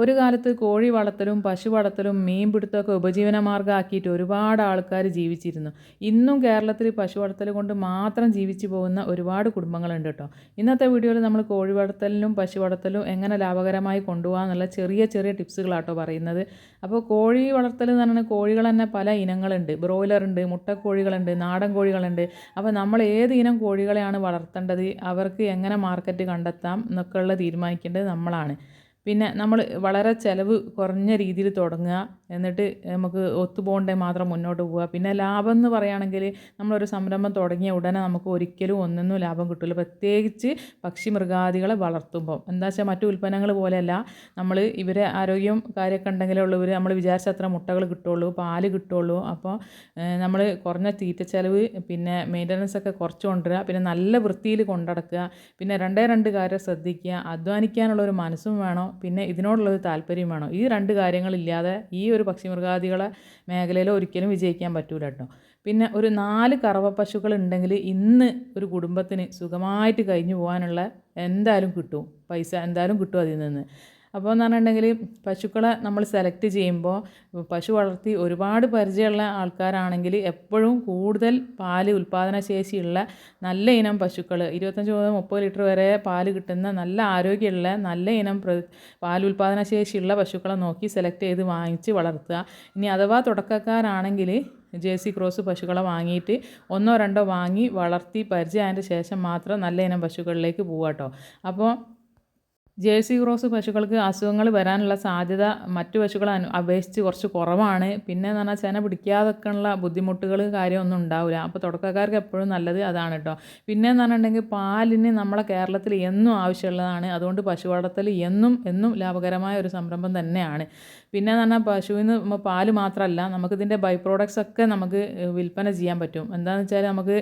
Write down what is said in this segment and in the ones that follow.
ഒരു കാലത്ത് കോഴി വളർത്തലും പശു വളർത്തലും മീൻ പിടുത്തമൊക്കെ ഉപജീവന ആക്കിയിട്ട് ഒരുപാട് ആൾക്കാർ ജീവിച്ചിരുന്നു. ഇന്നും കേരളത്തിൽ പശു വളർത്തൽ കൊണ്ട് മാത്രം ജീവിച്ചു പോകുന്ന ഒരുപാട് കുടുംബങ്ങളുണ്ട് കേട്ടോ. ഇന്നത്തെ വീഡിയോയിൽ നമ്മൾ കോഴി വളർത്തലിനും പശു വളർത്തലും എങ്ങനെ ലാഭകരമായി കൊണ്ടുപോകാമെന്നുള്ള ചെറിയ ചെറിയ ടിപ്സുകളാട്ടോ പറയുന്നത്. അപ്പോൾ കോഴി വളർത്തൽ എന്ന് പറഞ്ഞാൽ കോഴികൾ തന്നെ പല ഇനങ്ങളുണ്ട്. ബ്രോയിലർ ഉണ്ട് മുട്ടക്കോഴികളുണ്ട് നാടൻ കോഴികളുണ്ട് അപ്പോൾ നമ്മൾ ഏത് ഇനം കോഴികളെയാണ് വളർത്തേണ്ടത്? അവർക്ക് എങ്ങനെ മാർക്കറ്റ് കണ്ടെത്താം എന്നൊക്കെയുള്ള തീരുമാനിക്കേണ്ടത് നമ്മളാണ്. പിന്നെ നമ്മൾ വളരെ ചിലവ് കുറഞ്ഞ രീതിയിൽ തുടങ്ങുക. എന്നിട്ട് നമുക്ക് ഒത്തുപോകണ്ടേ മാത്രം മുന്നോട്ട് പോവുക. പിന്നെ ലാഭം എന്ന് പറയുകയാണെങ്കിൽ നമ്മളൊരു സംരംഭം തുടങ്ങിയ ഉടനെ നമുക്ക് ഒരിക്കലും ഒന്നൊന്നും ലാഭം കിട്ടില്ല പ്രത്യേകിച്ച് പക്ഷി മൃഗാദികളെ വളർത്തുമ്പോൾ എന്താ വെച്ചാൽ മറ്റു ഉൽപ്പന്നങ്ങൾ പോലെയല്ല. നമ്മൾ ഇവരെ ആരോഗ്യം കാര്യമൊക്കെ ഉണ്ടെങ്കിലേ ഉള്ളൂ. നമ്മൾ വിചാരിച്ച അത്ര മുട്ടകൾ കിട്ടുള്ളൂ പാൽ കിട്ടുള്ളൂ അപ്പോൾ നമ്മൾ കുറഞ്ഞ തീറ്റ ചിലവ് പിന്നെ മെയിന്റനൻസ് ഒക്കെ കുറച്ച് കൊണ്ടുവരിക പിന്നെ നല്ല വൃത്തിയിൽ കൊണ്ടടക്കുക പിന്നെ രണ്ടേ രണ്ട് കാര്യം ശ്രദ്ധിക്കുക അധ്വാനിക്കാനുള്ളൊരു മനസ്സും വേണം പിന്നെ ഇതിനോടുള്ളൊരു താല്പര്യം വേണം. ഈ രണ്ട് കാര്യങ്ങളില്ലാതെ ഈ പക്ഷിമൃഗാദികളെ മേഖലയിൽ ഒരിക്കലും വിജയിക്കാൻ പറ്റൂല കേട്ടോ. പിന്നെ ഒരു നാല് കറവ പശുക്കൾ ഉണ്ടെങ്കിൽ ഇന്ന് ഒരു കുടുംബത്തിന് സുഖമായിട്ട് കഴിഞ്ഞു പോകാനുള്ള എന്തായാലും കിട്ടും. പൈസ എന്തായാലും കിട്ടും അതിൽ നിന്ന്. അപ്പോൾ എന്ന് പറഞ്ഞിട്ടുണ്ടെങ്കിൽ പശുക്കളെ നമ്മൾ സെലക്ട് ചെയ്യുമ്പോൾ പശു വളർത്തി ഒരുപാട് പരിചയമുള്ള ആൾക്കാരാണെങ്കിൽ എപ്പോഴും കൂടുതൽ പാൽ ഉൽപ്പാദന ശേഷിയുള്ള നല്ല ഇനം പശുക്കൾ ഇരുപത്തഞ്ച് മുതൽ മുപ്പത് ലിറ്റർ വരെ പാൽ കിട്ടുന്ന നല്ല ആരോഗ്യമുള്ള നല്ല ഇനം പ്ര പാൽ ഉൽപ്പാദന ശേഷിയുള്ള പശുക്കളെ നോക്കി സെലക്ട് ചെയ്ത് വാങ്ങിച്ച് വളർത്തുക. ഇനി അഥവാ തുടക്കക്കാരാണെങ്കിൽ ജേഴ്സി ക്രോസ് പശുക്കളെ വാങ്ങിയിട്ട് ഒന്നോ രണ്ടോ വാങ്ങി വളർത്തി പരിചയമായതിന്റെ ശേഷം മാത്രം നല്ല ഇനം പശുക്കളിലേക്ക് പോവാട്ടോ അപ്പോൾ ജേഴ്സി ക്രോസ് പശുക്കൾക്ക് അസുഖങ്ങൾ വരാനുള്ള സാധ്യത മറ്റു പശുക്കളെ അനു അപേക്ഷിച്ച് കുറച്ച് കുറവാണ്. പിന്നെ എന്ന് പറഞ്ഞാൽ ചെന പിടിക്കാതൊക്കെയുള്ള ബുദ്ധിമുട്ടുകൾ കാര്യമൊന്നും ഉണ്ടാവില്ല. അപ്പോൾ തുടക്കക്കാർക്ക് എപ്പോഴും നല്ലത് അതാണ് കേട്ടോ. പിന്നെ എന്ന് പറഞ്ഞിട്ടുണ്ടെങ്കിൽ പാലിന് നമ്മളെ കേരളത്തിൽ എന്നും ആവശ്യമുള്ളതാണ്. അതുകൊണ്ട് പശു വളർത്തൽ എന്നും എന്നും ലാഭകരമായ ഒരു സംരംഭം തന്നെയാണ്. പിന്നെ എന്ന് പറഞ്ഞാൽ പശുവിന് പാൽ മാത്രമല്ല നമുക്കിതിന്റെ ബൈ പ്രോഡക്ട്സ് ഒക്കെ നമുക്ക് വിൽപ്പന ചെയ്യാൻ പറ്റും. എന്താണെന്ന് വെച്ചാൽ നമുക്ക്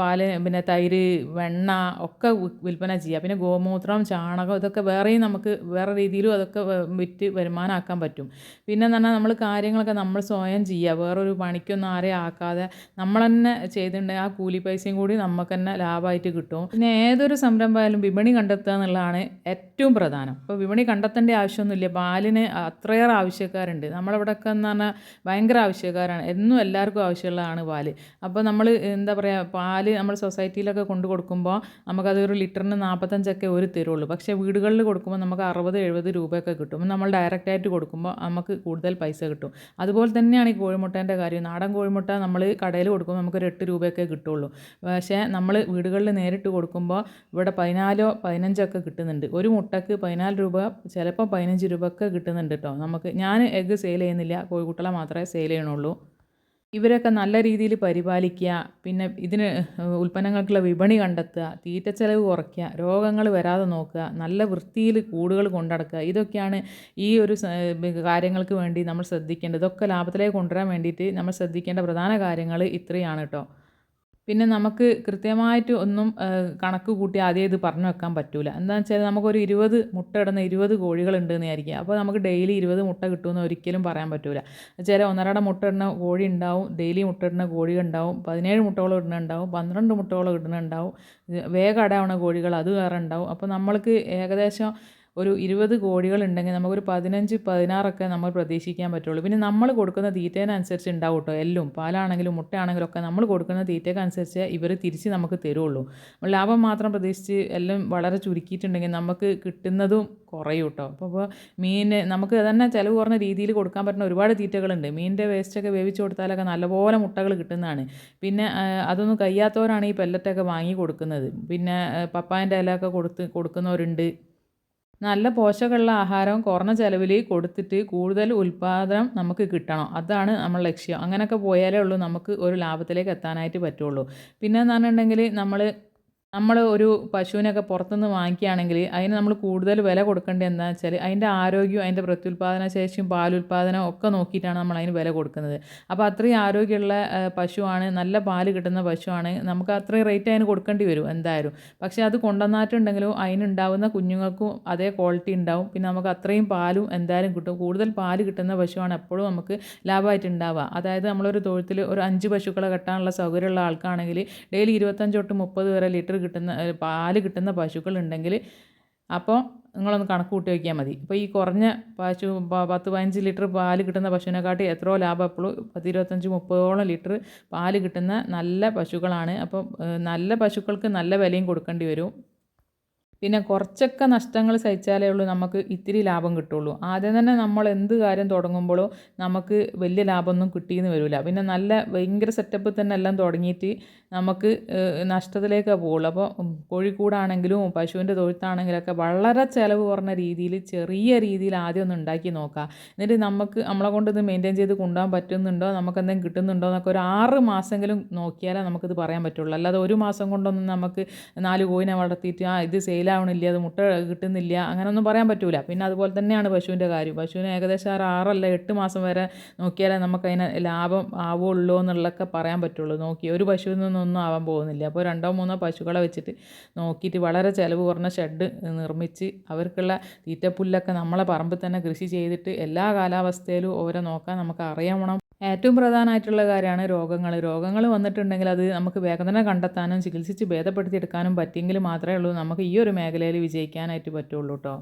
പാൽ പിന്നെ തൈര് വെണ്ണ ഒക്കെ വിൽപ്പന ചെയ്യാം. പിന്നെ ഗോമൂത്രം ചാണകം ഇതൊക്കെ വേറെയും നമുക്ക് വേറെ രീതിയിലും അതൊക്കെ വിറ്റ് വരുമാനമാക്കാൻ പറ്റും. പിന്നെ എന്ന് പറഞ്ഞാൽ നമ്മൾ കാര്യങ്ങളൊക്കെ നമ്മൾ സ്വയം ചെയ്യുക വേറൊരു പണിക്കൊന്നും ആരെയും ആക്കാതെ നമ്മൾ തന്നെ ചെയ്തിട്ടുണ്ടെങ്കിൽ ആ കൂലി പൈസയും കൂടി നമുക്ക് തന്നെ ലാഭമായിട്ട് കിട്ടും. പിന്നെ ഏതൊരു സംരംഭമായാലും വിപണി കണ്ടെത്തുക എന്നുള്ളതാണ് ഏറ്റവും പ്രധാനം. ഇപ്പോൾ വിപണി കണ്ടെത്തേണ്ട ആവശ്യമൊന്നുമില്ല. പാലിന് അത്രയേറെ ആവശ്യക്കാരുണ്ട്. നമ്മളവിടെയൊക്കെ എന്ന് പറഞ്ഞാൽ ഭയങ്കര ആവശ്യക്കാരാണ്. എന്നും എല്ലാവർക്കും ആവശ്യമുള്ളതാണ് പാൽ. അപ്പോൾ നമ്മൾ എന്താ പറയുക പാൽ നമ്മൾ സൊസൈറ്റിയിലൊക്കെ കൊണ്ടു കൊടുക്കുമ്പോൾ നമുക്കത് ഒരു ലിറ്ററിന് നാൽപ്പത്തഞ്ചൊക്കെ ഒരു തരുള്ളൂ. പക്ഷേ വീടുകളിൽ കൊടുക്കുമ്പോൾ നമുക്ക് അറുപത് എഴുപത് രൂപയൊക്കെ കിട്ടും. നമ്മൾ ഡയറക്റ്റായിട്ട് കൊടുക്കുമ്പോൾ നമുക്ക് കൂടുതൽ പൈസ കിട്ടും. അതുപോലെ തന്നെയാണ് ഈ കോഴിമുട്ടേന്റെ കാര്യം. നാടൻ കോഴിമുട്ട നമ്മൾ കടയിൽ കൊടുക്കുമ്പോൾ നമുക്കൊരു എട്ട് രൂപയൊക്കെ കിട്ടുള്ളൂ. പക്ഷേ നമ്മൾ വീടുകളിൽ നേരിട്ട് കൊടുക്കുമ്പോൾ ഇവിടെ പതിനാലോ പതിനഞ്ചൊക്കെ കിട്ടുന്നുണ്ട്. ഒരു മുട്ടക്ക് പതിനാല് രൂപ ചിലപ്പോൾ പതിനഞ്ച് രൂപ ഒക്കെ കിട്ടുന്നുണ്ട് കേട്ടോ. നമുക്ക് നമുക്ക് ഞാൻ എഗ്ഗ് സെയിൽ ചെയ്യുന്നില്ല. കോഴിക്കുട്ടള മാത്രമേ സെയിൽ ചെയ്യണുള്ളൂ ഇവരൊക്കെ നല്ല രീതിയിൽ പരിപാലിക്കുക പിന്നെ ഇതിന് ഉൽപ്പന്നങ്ങൾക്കുള്ള വിപണി കണ്ടെത്തുക തീറ്റ ചെലവ് കുറയ്ക്കുക രോഗങ്ങൾ വരാതെ നോക്കുക നല്ല വൃത്തിയിൽ കൂടുകൾ കൊണ്ടടക്കുക ഇതൊക്കെയാണ് ഈ ഒരു കാര്യങ്ങൾക്ക് വേണ്ടി നമ്മൾ ശ്രദ്ധിക്കേണ്ടത്. ഇതൊക്കെ ലാഭത്തിലേക്ക് കൊണ്ടുവരാൻ വേണ്ടിയിട്ട് നമ്മൾ ശ്രദ്ധിക്കേണ്ട പ്രധാന കാര്യങ്ങൾ ഇത്രയാണ് കേട്ടോ. പിന്നെ നമുക്ക് കൃത്യമായിട്ട് ഒന്നും കണക്ക് കൂട്ടി ആദ്യം ഇത് പറഞ്ഞു വെക്കാൻ പറ്റില്ല എന്താണെന്ന് വെച്ചാൽ നമുക്കൊരു ഇരുപത് മുട്ട ഇടുന്ന ഇരുപത് കോഴികളുണ്ട് എന്ന് വിചാരിക്കുക. അപ്പോൾ നമുക്ക് ഡെയിലി ഇരുപത് മുട്ട കിട്ടുമെന്ന് ഒരിക്കലും പറയാൻ പറ്റില്ല ചില ഒന്നരട മുട്ട ഇടുന്ന കോഴി ഉണ്ടാവും ഡെയിലി മുട്ട ഇടുന്ന കോഴി ഉണ്ടാവും പതിനേഴ് മുട്ടകളും ഇടുന്നുണ്ടാവും പന്ത്രണ്ട് മുട്ടകളും ഇടുന്നുണ്ടാവും വേഗം അടയാവണ കോഴികൾ അത് വേറെ ഉണ്ടാവും. അപ്പോൾ നമ്മൾക്ക് ഏകദേശം ഒരു ഇരുപത് കോഴികളുണ്ടെങ്കിൽ നമുക്കൊരു പതിനഞ്ച് പതിനാറൊക്കെ നമ്മൾ പ്രതീക്ഷിക്കാൻ പറ്റുള്ളൂ. പിന്നെ നമ്മൾ കൊടുക്കുന്ന തീറ്റേനനുസരിച്ച് ഉണ്ടാവും കേട്ടോ എല്ലും പാലാണെങ്കിലും മുട്ടയാണെങ്കിലും ഒക്കെ നമ്മൾ കൊടുക്കുന്ന തീറ്റയ്ക്കനുസരിച്ച് ഇവർ തിരിച്ച് നമുക്ക് തരുള്ളൂ. ലാഭം മാത്രം പ്രതീക്ഷിച്ച് എല്ലാം വളരെ ചുരുക്കിയിട്ടുണ്ടെങ്കിൽ നമുക്ക് കിട്ടുന്നതും കുറയും കേട്ടോ അപ്പോൾ മീൻ നമുക്ക് തന്നെ ചിലവ് കുറഞ്ഞ രീതിയിൽ കൊടുക്കാൻ പറ്റുന്ന ഒരുപാട് തീറ്റകളുണ്ട്. മീനിന്റെ വേസ്റ്റൊക്കെ വേവിച്ച് കൊടുത്താലൊക്കെ നല്ലപോലെ മുട്ടകൾ കിട്ടുന്നതാണ്. പിന്നെ അതൊന്നും കഴിയാത്തവരാണ് ഈ പെല്ലറ്റൊക്കെ വാങ്ങി കൊടുക്കുന്നത്. പിന്നെ പപ്പായന്റെ ഇലയൊക്കെ കൊടുത്ത് കൊടുക്കുന്നവരുണ്ട്. നല്ല പോഷകമുള്ള ആഹാരം കുറഞ്ഞ ചിലവിൽ കൊടുത്തിട്ട് കൂടുതൽ ഉൽപ്പാദനം നമുക്ക് കിട്ടണം. അതാണ് നമ്മൾ ലക്ഷ്യം. അങ്ങനെയൊക്കെ പോയാലേ ഉള്ളൂ നമുക്ക് ഒരു ലാഭത്തിലേക്ക് എത്താനായിട്ട് പറ്റുള്ളൂ. പിന്നെ എന്ന് പറഞ്ഞിട്ടുണ്ടെങ്കിൽ നമ്മൾ നമ്മൾ ഒരു പശുവിനൊക്കെ പുറത്തുനിന്ന് വാങ്ങിക്കുകയാണെങ്കിൽ അതിന് നമ്മൾ കൂടുതൽ വില കൊടുക്കേണ്ടത് എന്താണെന്ന് വെച്ചാൽ അതിന്റെ ആരോഗ്യവും അതിന്റെ പ്രത്യുൽപാദന ശേഷിയും പാലുൽപാദനവും ഒക്കെ നോക്കിയിട്ടാണ് നമ്മൾ അതിന് വില കൊടുക്കുന്നത്. അപ്പോൾ അത്രയും ആരോഗ്യമുള്ള പശുവാണ് നല്ല പാൽ കിട്ടുന്ന പശുവാണ് നമുക്ക് അത്രയും റേറ്റ് അതിന് കൊടുക്കേണ്ടി വരും എന്തായാലും. പക്ഷേ അത് കൊണ്ടുവന്നാറ്റുണ്ടെങ്കിലും അതിനുണ്ടാവുന്ന കുഞ്ഞുങ്ങൾക്കും അതേ ക്വാളിറ്റി ഉണ്ടാവും. പിന്നെ നമുക്ക് അത്രയും പാലും എന്തായാലും കിട്ടും. കൂടുതൽ പാൽ കിട്ടുന്ന പശുവാണ് എപ്പോഴും നമുക്ക് ലാഭമായിട്ട് ഉണ്ടാവുക. അതായത് നമ്മളൊരു തൊഴുത്തിൽ ഒരു അഞ്ച് പശുക്കളെ കെട്ടാനുള്ള സൗകര്യമുള്ള ആൾക്കാണെങ്കിൽ ഡെയിലി ഇരുപത്തഞ്ച് തൊട്ട് മുപ്പത് വരെ ലിറ്റർ കിട്ടുന്ന പാൽ കിട്ടുന്ന പശുക്കൾ ഉണ്ടെങ്കിൽ അപ്പോൾ നിങ്ങളൊന്ന് കണക്ക് കൂട്ടി വയ്ക്കിയാൽ മതി. ഇപ്പോൾ ഈ കുറഞ്ഞ പശു പത്ത് പതിനഞ്ച് ലിറ്റർ പാൽ കിട്ടുന്ന പശുവിനെക്കാട്ടി എത്രയോ ലാഭം എപ്പോഴും പത്ത് ഇരുപത്തഞ്ച് മുപ്പതോളം ലിറ്റർ പാൽ കിട്ടുന്ന നല്ല പശുക്കളാണ്. അപ്പോൾ നല്ല പശുക്കൾക്ക് നല്ല വിലയും കൊടുക്കേണ്ടി വരും. പിന്നെ കുറച്ചൊക്കെ നഷ്ടങ്ങൾ സഹിച്ചാലേ ഉള്ളൂ നമുക്ക് ഇത്തിരി ലാഭം കിട്ടുള്ളൂ. ആദ്യം തന്നെ നമ്മൾ എന്ത് കാര്യം തുടങ്ങുമ്പോഴോ നമുക്ക് വലിയ ലാഭമൊന്നും കിട്ടിയെന്ന് വരില്ല. പിന്നെ നല്ല ഭയങ്കര സെറ്റപ്പ് തന്നെ എല്ലാം തുടങ്ങിയിട്ട് നമുക്ക് നഷ്ടത്തിലേക്കേ പോവുള്ളൂ. അപ്പോൾ കോഴിക്കൂടാണെങ്കിലും പശുവിന്റെ തൊഴുത്താണെങ്കിലൊക്കെ വളരെ ചിലവ് കുറഞ്ഞ രീതിയിൽ ചെറിയ രീതിയിൽ ആദ്യം ഒന്ന് ഉണ്ടാക്കി നോക്കുക. എന്നിട്ട് നമുക്ക് നമ്മളെ കൊണ്ട് ഇത് മെയിന്റെയിൻ ചെയ്ത് കൊണ്ടുപോകാൻ പറ്റുന്നുണ്ടോ നമുക്ക് എന്തെങ്കിലും കിട്ടുന്നുണ്ടോ എന്നൊക്കെ ഒരു ആറ് മാസമെങ്കിലും നോക്കിയാലേ നമുക്കിത് പറയാൻ പറ്റുള്ളൂ. അല്ലാതെ ഒരു മാസം കൊണ്ടൊന്നും നമുക്ക് നാല് കോയിനെ വളർത്തിയിട്ട് ആ ഇത് സെയിലാവണില്ല അത് മുട്ട കിട്ടുന്നില്ല അങ്ങനെയൊന്നും പറയാൻ പറ്റൂല. പിന്നെ അതുപോലെ തന്നെയാണ് പശുവിന്റെ കാര്യം. പശുവിന് ഏകദേശം ആറ് ആറല്ല എട്ട് മാസം വരെ നോക്കിയാലേ നമുക്ക് അതിന് ലാഭം ആവുള്ളൂ എന്നുള്ളതൊക്കെ പറയാൻ പറ്റുള്ളൂ. നോക്കി ഒരു പശുവിൽ നിന്നൊന്നും ആവാൻ പോകുന്നില്ല. അപ്പോൾ രണ്ടോ മൂന്നോ പശുക്കളെ വെച്ചിട്ട് നോക്കിയിട്ട് വളരെ ചിലവ് കുറഞ്ഞ ഷെഡ് നിർമ്മിച്ച് അവർക്കുള്ള തീറ്റപ്പുല്ലൊക്കെ നമ്മളെ പറമ്പിൽ തന്നെ കൃഷി ചെയ്തിട്ട് എല്ലാ കാലാവസ്ഥയിലും ഓരോ നോക്കാൻ നമുക്ക് അറിയണം ഏറ്റവും പ്രധാനമായിട്ടുള്ള കാര്യമാണ് രോഗങ്ങൾ. രോഗങ്ങൾ വന്നിട്ടുണ്ടെങ്കിൽ അത് നമുക്ക് വേഗം തന്നെ കണ്ടെത്താനും ചികിത്സിച്ച് ഭേദപ്പെടുത്തിയെടുക്കാനും പറ്റിയെങ്കിൽ മാത്രമേ ഉള്ളൂ. നമുക്ക് ഈ ഒരു മേഖലയിൽ വിജയിക്കാനായിട്ട് പറ്റുള്ളൂ കേട്ടോ